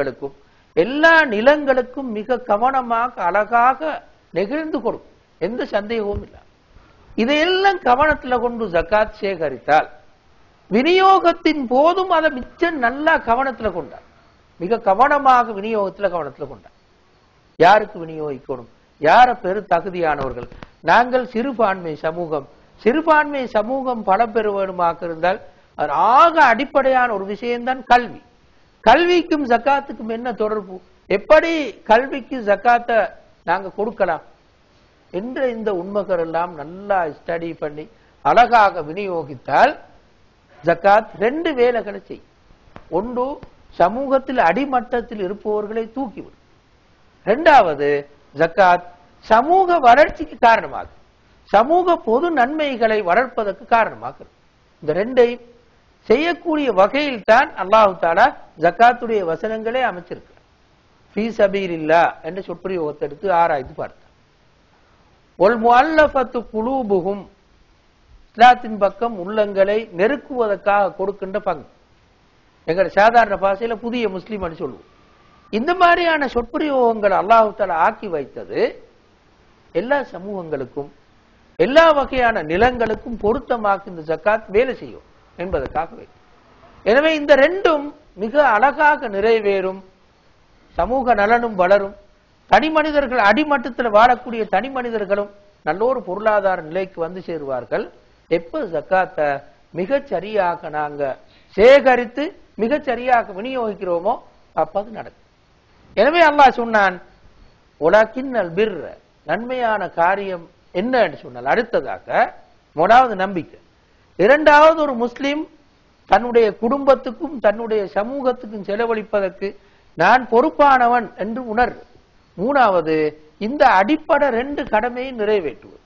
களுக்கும் எல்லா நிலங்களுக்கும் மிக கவனமாக அழகாக நெகிழ்ந்து கொடுக்கும் எந்த சந்தேகமும் இல்லை. இதையெல்லாம் கவனத்துல கொண்டு ஜக்காத் சேகரித்தால் விநியோகத்தின் போதும் அதை மிச்சம் நல்லா கவனத்துல கொண்டார். மிக கவனமாக விநியோகத்துல கவனத்துல கொண்டார். யாருக்கு விநியோகிக்கணும்? யார பெரு தகுதியானவர்கள்? நாங்கள் சிறுபான்மை சமூகம். சிறுபான்மை சமூகம் பலம் பெற வேணுமாக இருந்தால் அது ஆக அடிப்படையான ஒரு விஷயம்தான் கல்வி. கல்விக்கும் ஜக்காத்துக்கும் என்ன தொடர்பு? எப்படி கல்விக்கு ஜக்காத்தை நாங்க கொடுக்கலாம்? என்ற இந்த உண்மைகள் எல்லாம் நல்லா ஸ்டடி பண்ணி அழகாக விநியோகித்தால் ஜக்காத் ரெண்டு வேலைகளை செய்யும். ஒன்று சமூகத்தில் அடிமட்டத்தில் இருப்பவர்களை தூக்கிவிடும். ரெண்டாவது ஜக்காத் சமூக வளர்ச்சிக்கு காரணமாகும். சமூக பொது நன்மைகளை வளர்ப்பதற்கு காரணமாகும். இந்த ரெண்டையும் செய்யக்கூடிய வகையில் தான் அல்லாஹு தாலா ஜக்காத்துடைய வசனங்களே அமைச்சிருக்கு. ஃபீ சபீலில்லா என்ற சொற்பிரயோகத்தை எடுத்து ஆராய்ந்து பார்த்தார். ஒல் முல்லஃபத்து குலூபுகும் இஸ்லாத்தின் பக்கம் உள்ளங்களை நெருக்குவதற்காக கொடுக்கின்ற பங்கு. எங்கட சாதாரண பாஷையில புதிய முஸ்லீம் சொல்லுவோம். இந்த மாதிரியான சொற்பிரயோகங்கள் அல்லாஹு தாலா ஆக்கி வைத்தது எல்லா சமூகங்களுக்கும் எல்லா வகையான நிலங்களுக்கும் பொருத்தமாக இந்த ஜக்காத் வேலை செய்யும். என்பதற்காகவே. எனவே இந்த ரெண்டும் மிக அழகாக நிறைவேறும். சமூக நலனும் வளரும். தனி மனிதர்கள் அடிமட்டத்தில் வாழக்கூடிய தனி மனிதர்களும் நல்ல ஒரு பொருளாதார நிலைக்கு வந்து சேருவார்கள். எப்ப ஜக்காத்தை மிகச்சரியாக நாங்க சேகரித்து மிகச்சரியாக விநியோகிக்கிறோமோ அப்ப அது நடக்கும். எனவே அல்லாஹ் சொன்னான் உலகின்னல் பிர் நன்மையான காரியம் என்ன என்று சொன்னால் அடுத்ததாக முதலாவது நம்பிக்கை. இரண்டாவது ஒரு முஸ்லிம் தன்னுடைய குடும்பத்துக்கும் தன்னுடைய சமூகத்துக்கும் செலவழிப்பதற்கு நான் பொறுப்பானவன் என்று உணர். மூணாவது இந்த அடிப்படை ரெண்டு கடமையை நிறைவேற்றுவது.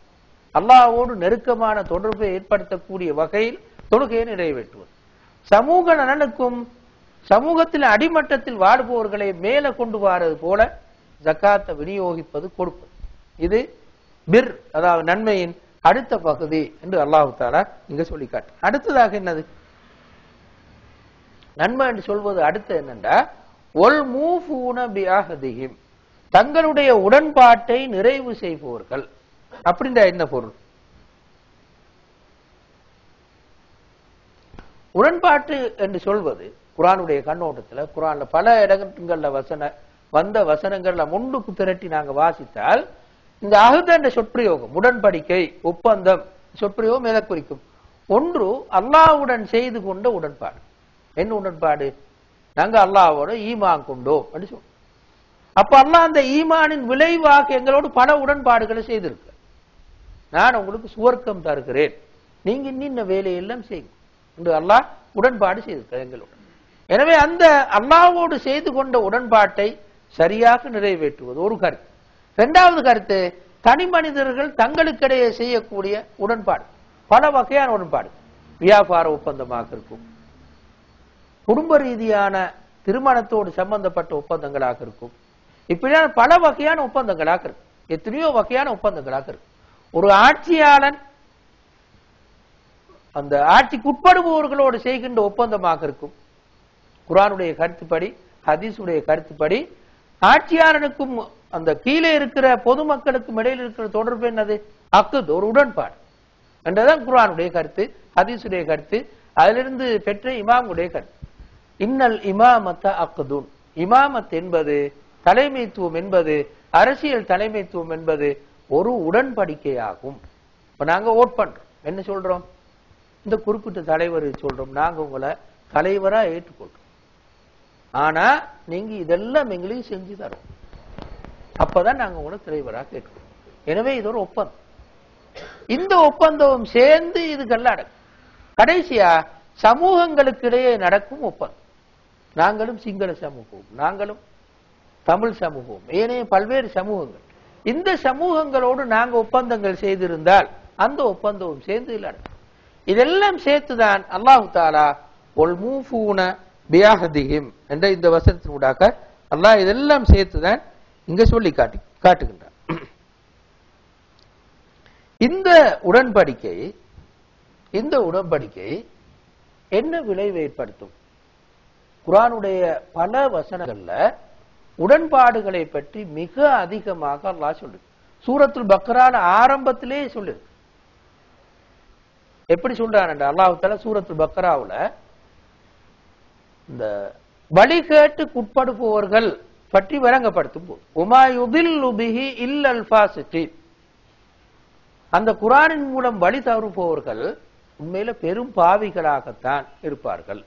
அல்லாவோடு நெருக்கமான தொடர்பை ஏற்படுத்தக்கூடிய வகையில் தொழுகையை நிறைவேற்றுவது. சமூக நலனுக்கும் சமூகத்தில் அடிமட்டத்தில் வாடுபவர்களை மேல கொண்டு வாரது போல ஜக்காத்தை விநியோகிப்பது கொடுப்பது. இது பிர் அதாவது நன்மையின் அடுத்த பகுதி என்று அல்லாஹு தாலா இங்க சொல்லி காட்டு அடுத்ததாக என்னது? நன்மை என்று சொல்வது அடுத்து என்னண்டா? ஒல் மூஃபூன தங்களுடைய உடன்பாட்டை நிறைவு செய்பவர்கள். அப்படின்ற என்ன பொருள்? உடன்பாட்டு என்று சொல்வது குரானுடைய கண்ணோட்டத்தில் குரான்ல பல இடங்கள்ல வசன வந்த வசனங்கள்ல முன்னுக்கு திரட்டி நாங்க வாசித்தால் இந்த அகுத என்ற சொற்பிரயோகம் உடன்படிக்கை ஒப்பந்தம் சொற்பிரயோகம் எதை குறிக்கும். ஒன்று அல்லாஹ்வுடன் செய்து கொண்ட உடன்பாடு. என்ன உடன்பாடு? நாங்க அல்லாவோட ஈமான் கொண்டோம் அப்படின்னு சொல்றோம் அப்ப அல்லாஹ் அந்த ஈமானின் விளைவாக எங்களோடு பல உடன்பாடுகளை செய்திருக்க. நான் உங்களுக்கு சுவர்க்கம் தருகிறேன். நீங்க இன்னின்ன வேலையெல்லாம் செய்யும் என்று அல்லாஹ் உடன்பாடு செய்திருக்க எங்களோடு. எனவே அந்த அல்லாவோடு செய்து கொண்ட உடன்பாட்டை சரியாக நிறைவேற்றுவது ஒரு கருத்து. இரண்டாவது கருத்து தனி மனிதர்கள் தங்களுக்கிடையே செய்யக்கூடிய உடன்பாடு. பல வகையான உடன்பாடு. வியாபார ஒப்பந்தமாக இருக்கும். குடும்ப ரீதியான திருமணத்தோடு சம்பந்தப்பட்ட ஒப்பந்தங்களாக இருக்கும். இப்படியான பல வகையான ஒப்பந்தங்களாக இருக்கும். எத்தனையோ வகையான ஒப்பந்தங்களாக இருக்கும். ஒரு ஆட்சியாளன் அந்த ஆட்சிக்கு உட்படுபவர்களோடு செய்கின்ற ஒப்பந்தமாக இருக்கும். குரானுடைய கருத்துப்படி ஹதீஸுடைய கருத்துப்படி ஆட்சியாளனுக்கும் அந்த கீழே இருக்கிற பொதுமக்களுக்கும் இடையில் இருக்கிற தொடர்பு என்னது? அக்குது ஒரு உடன்பாடு. என்றதான் குரானுடைய கருத்து ஹதீசுடைய கருத்து அதிலிருந்து பெற்ற இமாமுடைய கருத்து. இன்னல் இமாமத்த அக்குதுன். இமாமத் என்பது தலைமைத்துவம் என்பது அரசியல் தலைமைத்துவம் என்பது ஒரு உடன்படிக்கையாகும். இப்ப நாங்க ஓட் பண்றோம். என்ன சொல்றோம்? இந்த குறிப்பிட்ட தலைவர் சொல்றோம். நாங்க உங்களை தலைவரா ஏற்றுக்கொள்றோம். ஆனா நீங்க இதெல்லாம் எங்களையும் செஞ்சு தரோம் அப்பதான் நாங்க உங்களை தலைவராக கேட்கிறோம். எனவே இது ஒரு ஒப்பந்தம். இந்த ஒப்பந்தம் சேர்ந்து இதுக்கெல்லாம் நடக்கும் கடைசியா சமூகங்களுக்கு இடையே நடக்கும் ஒப்பந்தம். நாங்களும் சிங்கள சமூகம் நாங்களும் தமிழ் சமூகம் ஏனைய பல்வேறு சமூகங்கள். இந்த சமூகங்களோடு நாங்க ஒப்பந்தங்கள் செய்திருந்தால் அந்த ஒப்பந்தம் சேர்ந்து இதுல இதெல்லாம் சேர்த்துதான் அல்லாஹு தாலா ஒல் மூஃபூன பியாஹதிஹிம் என்ற இந்த வசனத்தினூடாக அல்லாஹ் இதெல்லாம் சேர்த்துதான் இங்க சொல்லி காட்டி காட்டுகின்றார். இந்த உடன்படிக்கை இந்த உடன்படிக்கை என்ன விளைவு ஏற்படுத்தும்? குரானுடைய பல வசனங்கள்ல உடன்பாடுகளை பற்றி மிக அதிகமாக அல்லாஹ் சொல்லு சூரத்துல் பக்ரான ஆரம்பத்திலே சொல்லு எப்படி சொல்றான் அல்லாஹு தஆலா சூரத்துல் பக்ராவுல இந்த வழிகேட்டுக்கு உட்படுபவர்கள் பற்றி விளங்கப்படுத்தும் போது. அந்த குரானின் மூலம் வழி தவறுபவர்கள் உண்மையில பெரும் பாவிகளாகத்தான் இருப்பார்கள்.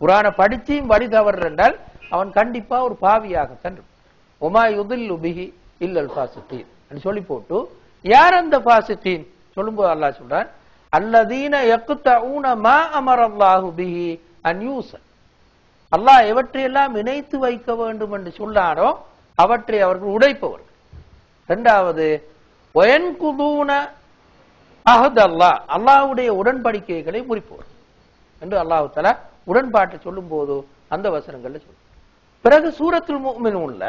குரானை படிச்சும் வழி தவறு என்றால் அவன் கண்டிப்பா ஒரு பாவியாகத்தான் இருப்பான். ஒமா யுதில் பிஹி இல்லல் பாசித்தீன் சொல்லி போட்டு யார் அந்த ஃபாசிகீன்? சொல்லும்போது அல்லாஹ் சொல்றான் அல்லதீன யக்குத்தஊன மா அமரல்லாஹு பிஹி அன் யூசன் அல்லாஹ் எவற்றையெல்லாம் இணைத்து வைக்க வேண்டும் என்று சொன்னாரோ அவற்றை அவர்கள் உடைப்பவர்கள். இரண்டாவது அஹத் அல்லாஹ் அல்லாஹ்வுடைய உடன்படிக்கைகளை முறிப்பவர் என்று அல்லாஹு தஆலா உடன்பாட்டை சொல்லும் போது அந்த வசனங்கள்ல சொல்லும் பிறகு சூரத்துல் உள்ள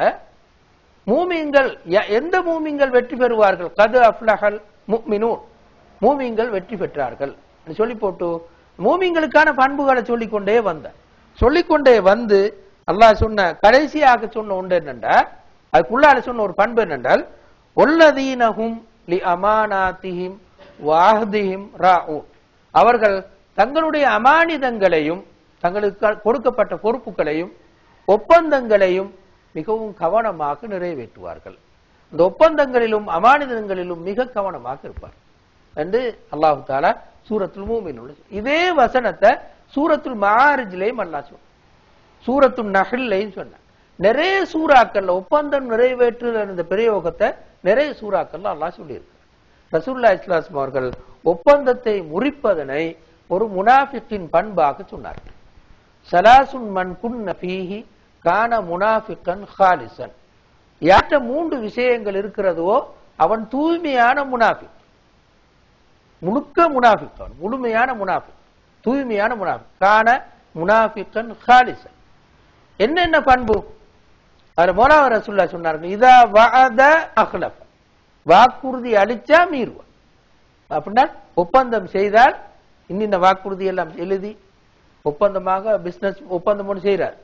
மூமிங்கள் ய- எந்த மூமிங்கள் வெற்றி பெறுவார்கள்? கது அஃப்லஹல் முஃமினூன் மூமிங்கள் வெற்றி பெற்றார்கள். சொல்லி போட்டு மூமிங்களுக்கான பண்புகளை சொல்லிக்கொண்டே வந்தார். சொல்லிக்கொண்டே வந்து அல்லாஹ் சொன்ன கடைசியாக சொன்ன ஒன்று என்னென்றால் அதுக்குள்ளால சொன்ன ஒரு பண்பு என்னென்றால் ஒல்லதீனஹும் லி அமானாத்திஹிம் வாஹ்திஹிம் ராஊன். அவர்கள் தங்களுடைய அமானிதங்களையும் தங்களுக்கு கொடுக்கப்பட்ட பொறுப்புகளையும் ஒப்பந்தங்களையும் மிகவும் கவனமாக நிறைவேற்றுவார்கள். இந்த ஒப்பந்தங்களிலும் அமானிதங்களிலும் மிக கவனமாக இருப்பார் என்று அல்லாஹு தாலா சூரத்துல் மூமின் இதே வசனத்தை சூரத்துல் மாரிஜிலையும் அல்லா சொன்னான். சூரத்துல் நஹில்லையும் சொன்னான். நிறைய சூறாக்கள்ல ஒப்பந்தம் நிறைவேற்றுதல் இந்த பிரயோகத்தை நிறைய சூறாக்கள்ல அல்லா சொல்லியிருக்கார் ரசூல்லா இஸ்லாஸ்லாம் அவர்கள் ஒப்பந்தத்தை முறிப்பதனை ஒரு முனாஃபிக்கின் பண்பாக சொன்னார்கள். சலாசுன் மன் குன் நபீஹி கான முனாஃபிக்கன் ஹாலிசன். யார்கிட்ட மூன்று விஷயங்கள் இருக்கிறதோ அவன் தூய்மையான முனாஃபிக். முழுக்க முனாஃபிக் அவன் முழுமையான முனாஃபிக். தூய்மையான முனாஃபிக் கான முனாஃபிக்கன் ஹாலிசன். என்னென்ன பண்பு? அவர் மோலாவ ரசுல்லா சொன்னார்கள் இதா வஅத அஹ்லஃப். வாக்குறுதி அளிச்சா மீறுவான் அப்படின்னா ஒப்பந்தம் செய்தால் இன்னின்ன வாக்குறுதி எல்லாம் எழுதி ஒப்பந்தமாக பிசினஸ் ஒப்பந்தம் ஒன்று செய்கிறார்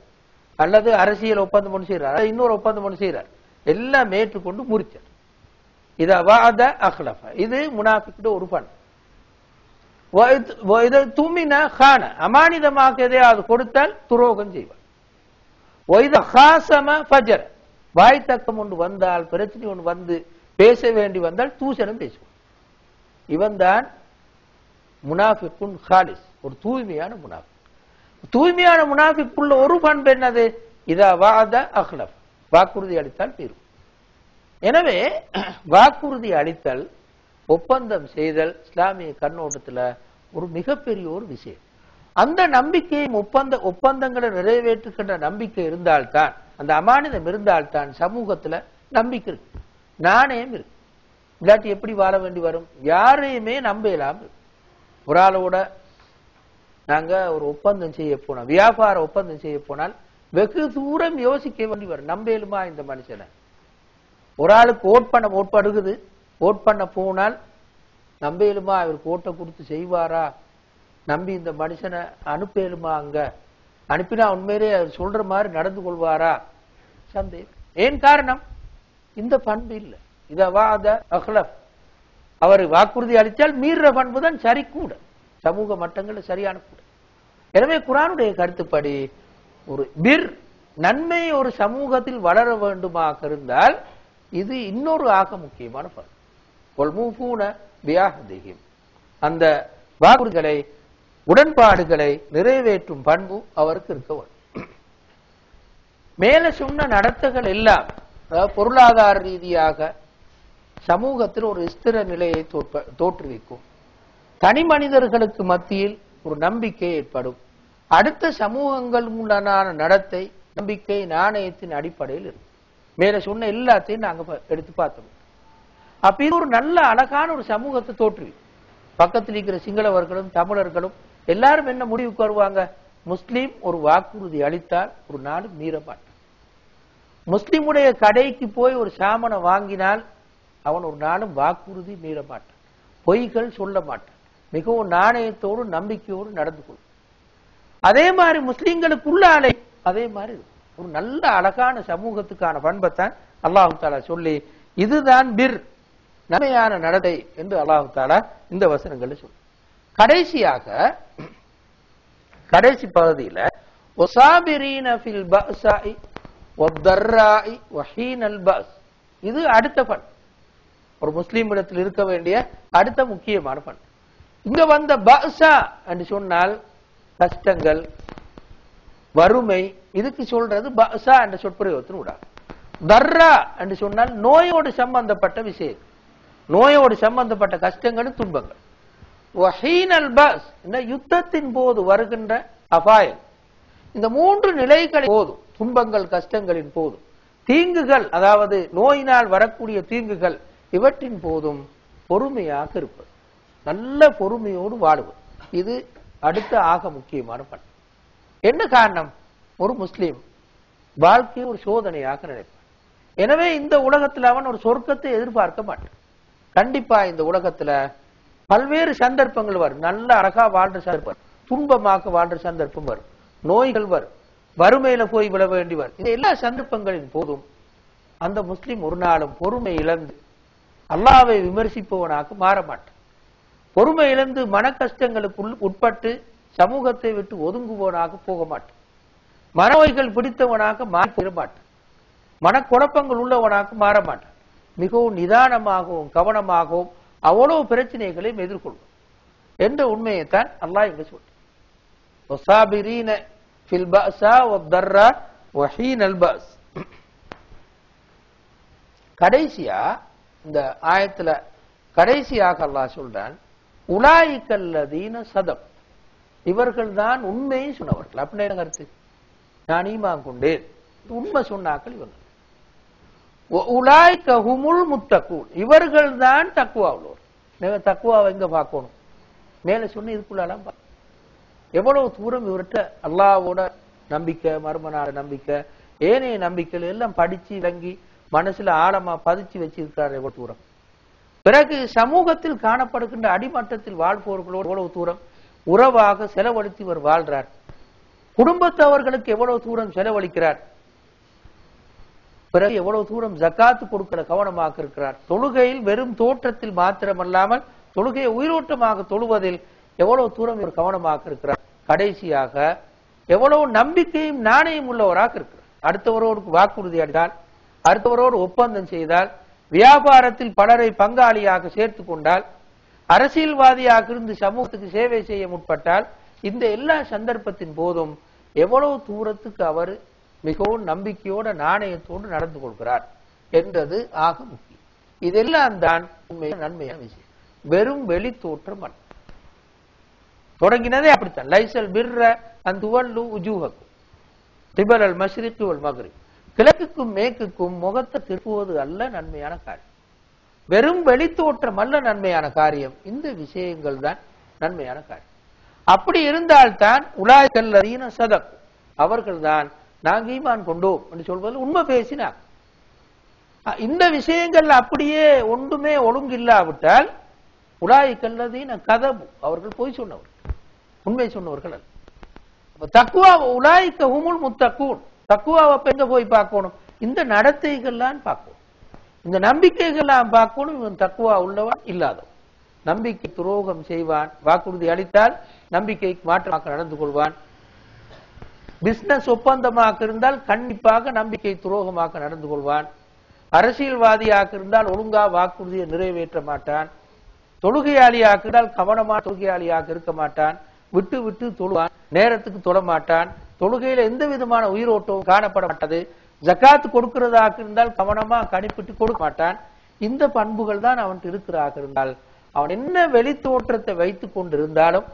அல்லது அரசியல் ஒப்பந்தம் ஒன்று செய்கிறார் அல்லது இன்னொரு ஒப்பந்தம் ஒன்று செய்கிறார் எல்லாம் ஏற்றுக்கொண்டு முறிச்சார் இத வாத அஹ்லஃப. இது முனாஃபிக்கிட்ட ஒரு பண்பு துமின கான அமானிதமாக எதையாவது கொடுத்தால் துரோகம் செய்வார் ஒய்த ஹாசம ஃபஜர் வாய் தக்கம் ஒன்று வந்தால் பிரச்சனை ஒன்று வந்து பேச வேண்டி வந்தால் தூசணம் பேசுவான் இவன் தான் முனாஃபிக்குன் ஹாலிஸ் ஒரு தூய்மையான முனாஃபிக் தூய்மையான முனாஃபிக்குள்ள ஒரு பண்பு என்னது இதா வாத அஹ்லப் வாக்குறுதி அளித்தால் தீரும் எனவே வாக்குறுதி அளித்தல் ஒப்பந்தம் செய்தல் இஸ்லாமிய கண்ணோட்டத்துல ஒரு மிகப்பெரிய ஒரு விஷயம். அந்த நம்பிக்கையும் ஒப்பந்த ஒப்பந்தங்களை நிறைவேற்றுகின்ற நம்பிக்கை இருந்தால்தான் அந்த அமானிதம் இருந்தால்தான் சமூகத்துல நம்பிக்கை இருக்கு. நாணயம் இருக்கு. இல்லாட்டி எப்படி வாழ வேண்டி வரும்? யாரையுமே நம்பலாம் ஒரு ஆளோட நாங்க ஒரு ஒப்பந்தம் செய்ய போனோம் வியாபார ஒப்பந்தம் செய்ய போனால் வெகு தூரம் யோசிக்க வேண்டி வரும். நம்பேலுமா இந்த மனுஷனை? ஒரு ஆளுக்கு ஓட் பண்ண ஓட்படுகுது ஓட் பண்ண போனால் நம்பேலுமா அவர் கோட்டை கொடுத்து செய்வாரா? நம்பி இந்த மனுஷனை அனுப்பலுமா அங்க? அனுப்பினா உண்மையிலே அவர் சொல்ற மாதிரி நடந்து கொள்வாரா? சந்தேகம். ஏன் காரணம்? இந்த பண்பு இல்லை. இத வாத அஹ்லப் அவர் வாக்குறுதி அளித்தால் மீற பண்பு தான் சரி கூட சமூக மட்டங்களில் சரியான கூட. எனவே குரானுடைய கருத்துப்படி ஒரு பிர் நன்மை ஒரு சமூகத்தில் வளர வேண்டுமாக இருந்தால் இது இன்னொரு ஆக முக்கியமான பண்பு. அந்த வாக்குறுதிகளை உடன்பாடுகளை நிறைவேற்றும் பண்பு அவருக்கு இருக்க வேண்டும். மேல சொன்ன நடத்தைகள் எல்லாம் பொருளாதார ரீதியாக சமூகத்தில் ஒரு ஸ்திர நிலையை தோற்ப- தோற்றுவிக்கும். தனி மனிதர்களுக்கு மத்தியில் ஒரு நம்பிக்கை ஏற்படும். அடுத்த சமூகங்கள் உடனான நடத்தை நம்பிக்கை நாணயத்தின் அடிப்படையில் இருக்கும். மேல சொன்ன எல்லாத்தையும் நாங்க எடுத்து பார்த்தோம். அப்ப ஒரு நல்ல அழகான ஒரு சமூகத்தை தோற்று பக்கத்தில் இருக்கிற சிங்களவர்களும் தமிழர்களும் எல்லாரும் என்ன முடிவுக்கு வருவாங்க? முஸ்லீம் ஒரு வாக்குறுதி அளித்தால் ஒரு நாடு மீற முஸ்லீமுடைய கடைக்கு போய் ஒரு சாமனை வாங்கினால் அவன் ஒரு நாளும் வாக்குறுதி மீறமாட்டான். பொய்கள் சொல்ல மாட்டான். மிகவும் நாணயத்தோடு நம்பிக்கையோடு நடந்து கொள்ளும் அதே மாதிரி முஸ்லீம்களுக்குள்ளாலே அதே மாதிரி ஒரு நல்ல அழகான சமூகத்துக்கான பண்பைத்தான் அல்லாஹு தாலா சொல்லி இதுதான் பிர். நன்மையான நடத்தை என்று அல்லாஹு தாலா இந்த வசனங்களை சொல்லு கடைசியாக கடைசி பகுதியில ஒசாபிரீன ஃபில் பஅஸாஇ வஹீனல் பஸ் இது அடுத்த பண். ஒரு முஸ்லீம் இடத்தில் இருக்க வேண்டிய அடுத்த முக்கியமான பண். இங்க வந்த பஸா என்று சொன்னால் கஷ்டங்கள் வறுமை இதுக்கு சொல்றது பஅஸா என்ற சொற்பிரயோகத்தின் விடாது தர்ரா என்று சொன்னால் நோயோடு சம்பந்தப்பட்ட விஷயம் நோயோடு சம்பந்தப்பட்ட கஷ்டங்களும் துன்பங்கள். வஹீனல் பஸ் இந்த யுத்தத்தின் போது வருகின்ற அபாயம். இந்த மூன்று நிலைகள் போதும். துன்பங்கள் கஷ்டங்களின் போதும். தீங்குகள் அதாவது நோயினால் வரக்கூடிய தீங்குகள் இவற்றின் போதும் பொறுமையாக இருப்பது. நல்ல பொறுமையோடு வாழுவது. இது அடுத்த ஆக முக்கியமான பண். என்ன காரணம்? ஒரு முஸ்லீம் வாழ்க்கையை ஒரு சோதனையாக நினைப்பான். எனவே இந்த உலகத்தில் அவன் ஒரு சொர்க்கத்தை எதிர்பார்க்க மாட்டான். கண்டிப்பா இந்த உலகத்துல பல்வேறு சந்தர்ப்பங்கள் வரும். நல்ல அழகா வாழ்ற சந்தர்ப்பம் துன்பமாக வாழ்ற சந்தர்ப்பம் வரும். நோய்கள் வரும். வறுமையில போய் விழ வேண்டி வரும். இந்த எல்லா சந்தர்ப்பங்களின் போதும் அந்த முஸ்லீம் ஒரு நாளும் பொறுமை இழந்து அல்லாவை விமர்சிப்பவனாக மாற மாட்டான். பொறுமை இழந்து மன கஷ்டங்களுக்குள் உட்பட்டு சமூகத்தை விட்டு ஒதுங்குபவனாக போக மாட்டான். மனநோய்கள் பிடித்தவனாக மாற மாட்டான். மனக்குழப்பங்கள் உள்ளவனாக மாற மாட்டான். மிகவும் நிதானமாகவும் கவனமாகவும் அவ்வளவு பிரச்சனைகளையும் எதிர்கொள்ளும். என்ற உண்மையைத்தான் அல்லாஹ் இங்கு சொல்றான் கடைசியா இந்த ஆயத்துல கடைசியாக அல்லாஹ் சொல்றான் உலாய்கல்லதீன சதம் இவர்கள் தான் உண்மையை சொன்னவர்கள். அப்படின்னு கருத்து? நான் ஈமான் கொண்டேன். உண்மை சொன்னாக்கள் இவர்கள். உலாய் கஹுமுல் முத்தக்கூன் இவர்கள் தான் தக்குவா உள்ளவர் தக்குவாவை எங்க பார்க்கணும்? மேல சொன்ன இதுக்குள்ளாலாம் பா- எவ்வளவு தூரம் இவர்கிட்ட அல்லாவோட நம்பிக்கை மர்மனார நம்பிக்கை ஏனைய நம்பிக்கைகள் எல்லாம் படிச்சு விளங்கி மனசுல ஆழமா பதிச்சு வச்சிருக்காரு எவ்வளவு தூரம்? பிறகு சமூகத்தில் காணப்படுகின்ற அடிமட்டத்தில் வாழ்பவர்களோடு எவ்வளவு தூரம் உறவாக செலவழித்து இவர் வாழ்றார்? குடும்பத்தவர்களுக்கு எவ்வளவு தூரம் செலவழிக்கிறார்? பிறகு எவ்வளவு தூரம் ஜக்காத்து கொடுக்கிற கவனமாக இருக்கிறார்? தொழுகையில் வெறும் தோற்றத்தில் மாத்திரமல்லாமல் தொழுகையை உயிரோட்டமாக தொழுவதில் எவ்வளவு தூரம் இவர் கவனமாக இருக்கிறார்? கடைசியாக எவ்வளவு நம்பிக்கையும் நாணயம் உள்ளவராக இருக்கிறார். அடுத்தவரோடு வாக்குறுதி அடித்தால் அடுத்தவரோடு ஒப்பந்தம் செய்தால் வியாபாரத்தில் பலரை பங்காளியாக சேர்த்து கொண்டால் அரசியல்வாதியாக இருந்து சமூகத்துக்கு சேவை செய்ய முற்பட்டால் இந்த எல்லா சந்தர்ப்பத்தின் போதும் எவ்வளவு தூரத்துக்கு அவர் மிகவும் நம்பிக்கையோட நாணயத்தோடு நடந்து கொள்கிறார் என்றது ஆக முக்கியம். இதெல்லாம் தான் உண்மையான நன்மையான விஷயம். வெறும் வெளி தோற்றம் அல்ல. தொடங்கினதே அப்படித்தான். லைசல் பிர்ர அந்த துவல்லு உஜூஹக்கும். திபல் அல் மஷ்ரிக்கு கிழக்குக்கும் மேற்குக்கும் முகத்தை திருப்புவது அல்ல நன்மையான காரியம். வெறும் வெளித்தோற்றம் அல்ல நன்மையான காரியம். இந்த விஷயங்கள் தான் நன்மையான காரியம். அப்படி இருந்தால்தான் உலாய்கல்லதீன சதக். அவர்கள்தான் நாங்க ஈமான் கொண்டோம் என்று சொல்வதில் உண்மை பேசினார். இந்த விஷயங்கள் அப்படியே ஒன்றுமே ஒழுங்கில்லாவிட்டால் உலாய்கல்லதீன கதபு அவர்கள் போய் சொன்னவர்கள். உண்மை சொன்னவர்கள் அல்ல. தக்குவா உலாய்க்க ஹுமுல் முத்தக்கூன் தக்குவாவை எங்க போய் பார்க்கணும்? இந்த நடத்தைகள்லாம் பார்க்கணும். இந்த நம்பிக்கைகள்லாம் பார்க்கணும். இவன் தக்குவா உள்ளவன் இல்லாதவன். நம்பிக்கை துரோகம் செய்வான் வாக்குறுதி அளித்தால் நம்பிக்கை மாற்றமாக நடந்து கொள்வான். பிசினஸ் ஒப்பந்தமாக இருந்தால் கண்டிப்பாக நம்பிக்கை துரோகமாக நடந்து கொள்வான். அரசியல்வாதியாக இருந்தால் ஒழுங்கா வாக்குறுதியை நிறைவேற்ற மாட்டான். தொழுகையாளியாக இருந்தால் கவனமா தொழுகையாளியாக இருக்க மாட்டான். விட்டு விட்டு தொழுவான். நேரத்துக்கு தொழ மாட்டான். தொழுகையில எந்த விதமான உயிரோட்டமும் காணப்பட மாட்டது. ஜக்காத்து கொடுக்கிறதாக இருந்தால் கவனமா கணிப்பிட்டு கொடுக்க மாட்டான். இந்த பண்புகள் தான் அவன் இருக்கிறாக இருந்தால் அவன் என்ன வெளி தோற்றத்தை வைத்துக் கொண்டிருந்தாலும்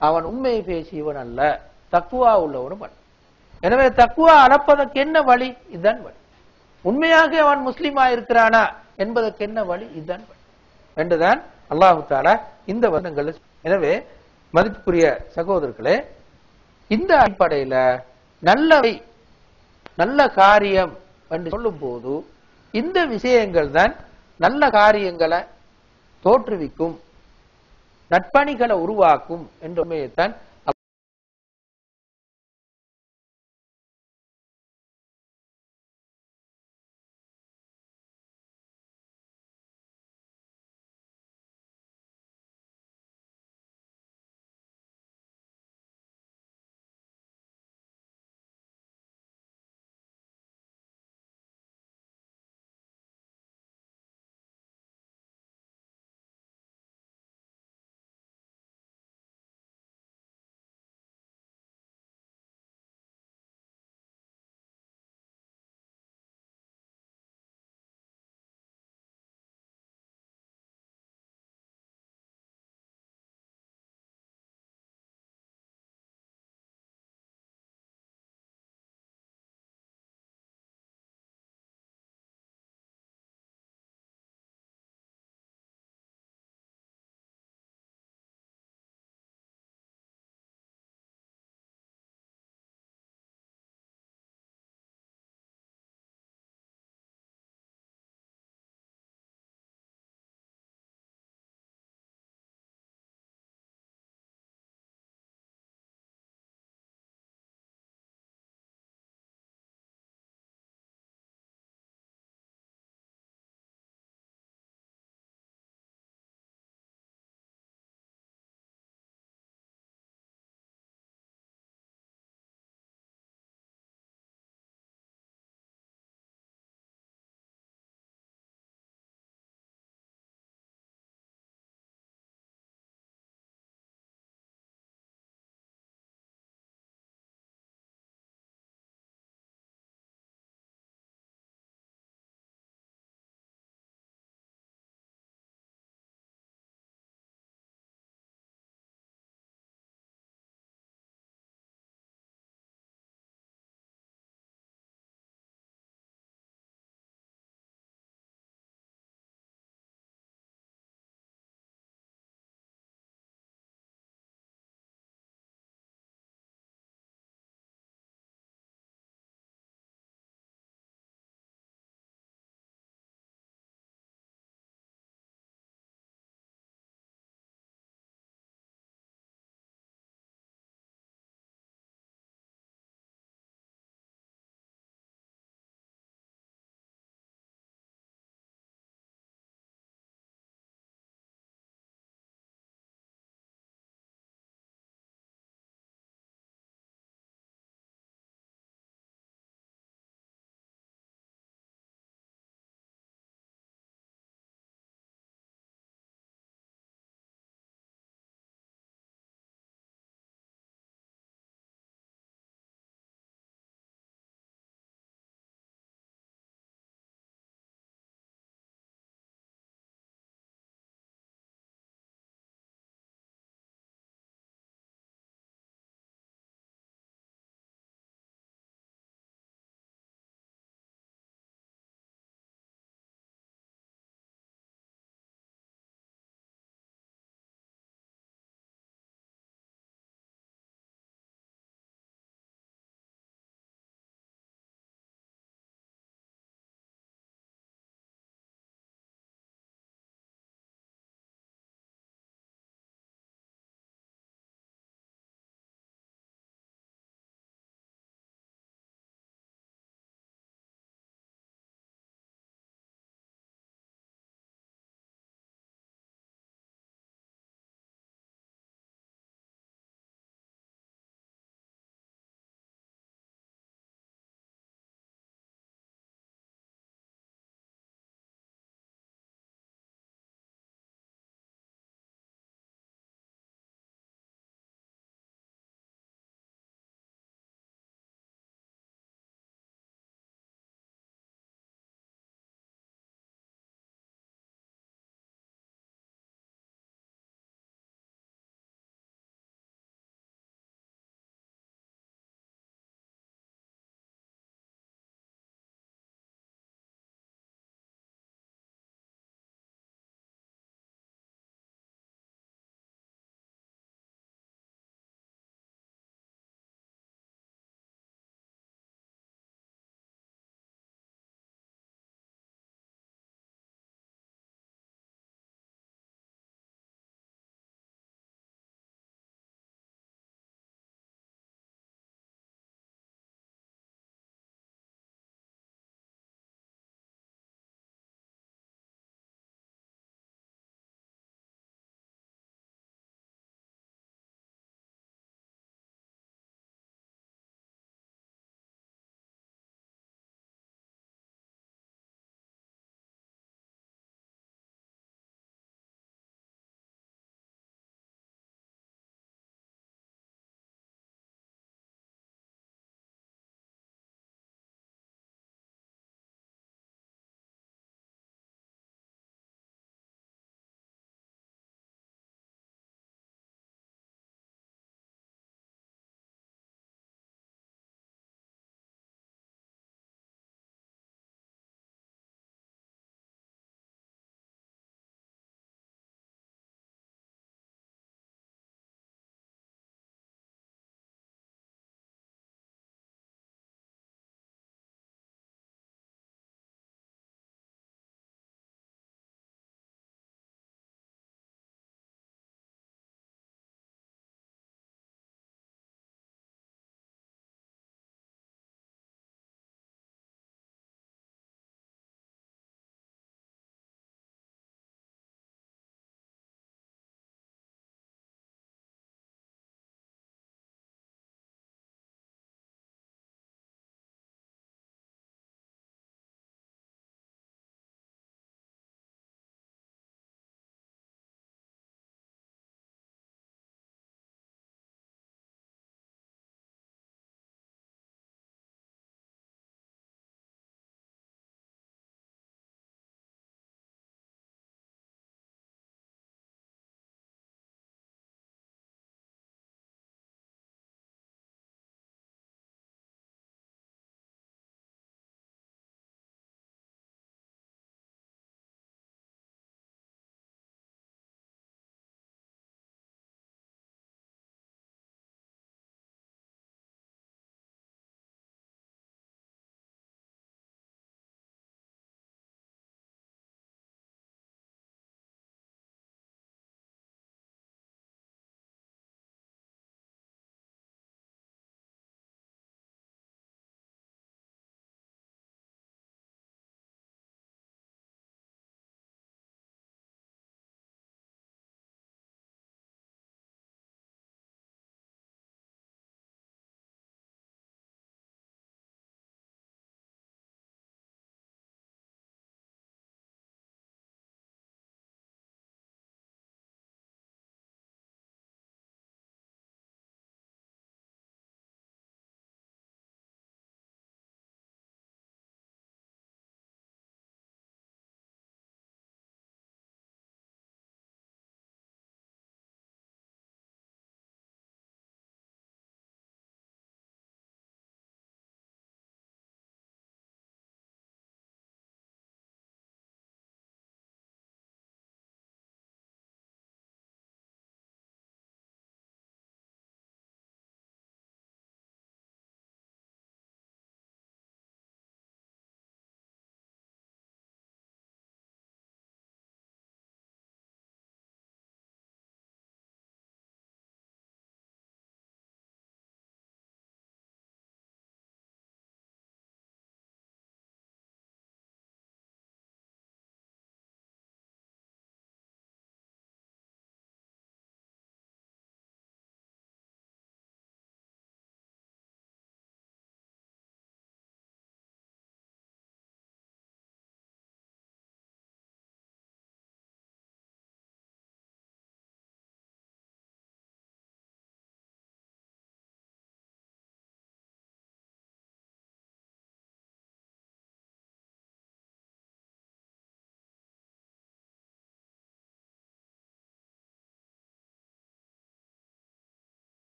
அவன் உண்மையை பேசியவன் அல்ல. தக்குவா உள்ளவனும் அல்ல. எனவே தக்குவா அளப்பதற்கு என்ன வழி? இதுதான் வழி. உண்மையாக அவன் முஸ்லீமா இருக்கிறானா என்பதற்கு என்ன வழி? இதுதான் வழி. என்றுதான் அல்லாஹு தாலா இந்த வருடங்கள் எனவே மதிப்புக்குரிய சகோதரர்களே இந்த அடிப்படையில நல்லவை நல்ல காரியம் என்று சொல்லும் போது இந்த விஷயங்கள் தான் நல்ல காரியங்களை தோற்றுவிக்கும் நட்பணிகளை உருவாக்கும் என்ற உண்மையைத்தான்